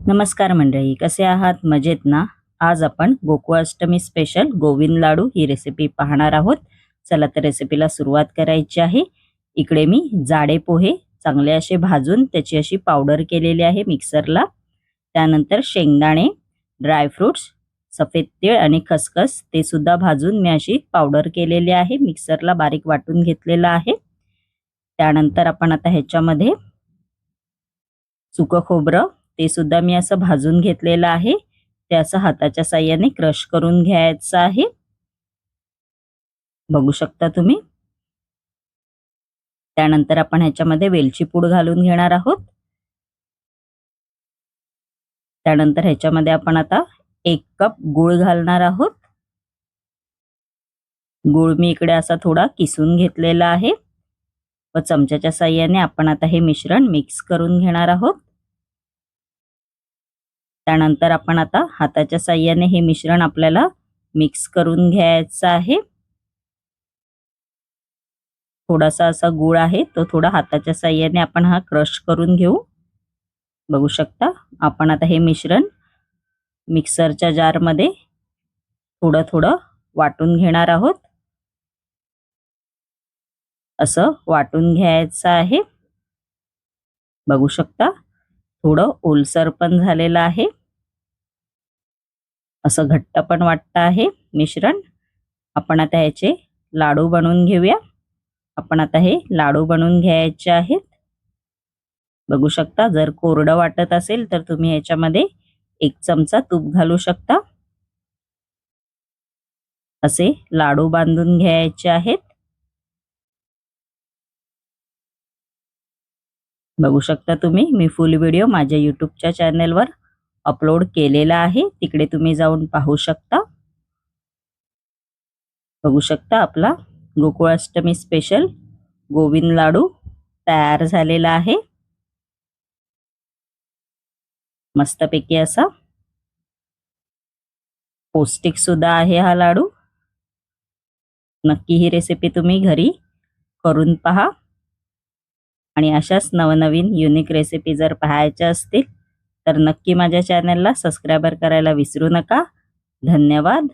नमस्कार मंडळी कसे आहात? मजेत ना? आज आपण गोकुळाष्टमी स्पेशल गोविंद लाडू ही रेसिपी पाहणार आहोत. चला तर रेसिपीला सुरुवात करायची आहे. इकडे मी जाडे पोहे चांगले असे भाजून त्याची अशी पावडर केलेली आहे मिक्सरला त्यानंतर शेंगदाणे ड्रायफ्रुट्स सफेद तीळ आणि खसखस ते सुद्धा भाजून मी अशी पावडर केलेली आहे. मिक्सरला बारीक वाटून घेतलेलं आहे. त्यानंतर आपण आता ह्याच्यामध्ये सुकं खोबरं ते सुद्धा मी असं भाजून घेतलेलं आहे. ते असं हाताच्या साह्याने क्रश करून घ्यायचं आहे. बघू शकता तुम्ही. त्यानंतर आपण ह्याच्यामध्ये वेलची पूड घालून घेणार आहोत. त्यानंतर ह्याच्यामध्ये आपण आता एक कप गुळ घालणार आहोत. गुळ मी इकडे असा थोडा किसून घेतलेला आहे. व चमच्याच्या साह्याने आपण आता हे मिश्रण मिक्स करून घेणार आहोत. त्यानंतर आपण आता हाताच्या साह्याने हे मिश्रण आपल्याला मिक्स करून घ्यायचं आहे. थोडासा असा गुळ आहे तो थोडा हाताच्या साह्याने आपण हा क्रश करून घेऊ. बघू शकता आपण आता हे मिश्रण मिक्सरच्या जारमध्ये थोडं थोडं वाटून घेणार आहोत. असं वाटून घ्यायचं आहे. बघू शकता थोडं ओलसर पण झालेलं आहे. असं घट्ट पण वाटतं आहे मिश्रण. आपण आता ह्याचे लाडू बनवून घेऊया. आपण आता हे लाडू बनवून घ्यायचे आहेत. बघू शकता जर कोरडं वाटत असेल तर तुम्ही ह्याच्यामध्ये एक चमचा तूप घालू शकता. असे लाडू बांधून घ्यायचे आहेत. बघू शकता तुम्ही. मी फुल व्हिडिओ माझ्या यूट्यूबच्या चॅनेलवर अपलोड केलेला आहे. तिकडे तुम्ही जाऊन पाहू शकता. बघू शकता आपला गोकुळाष्टमी स्पेशल गोविंद लाडू तयार झालेला आहे. मस्तपैकी असा पौष्टिक सुद्धा आहे हा लाडू. नक्की ही रेसिपी तुम्ही घरी करून पहा. आणि अशाच नवनवीन युनिक रेसिपी जर पाहायच्या असतील तर नक्की माझ्या चॅनलला सबस्क्रायबर करायला विसरू नका. धन्यवाद.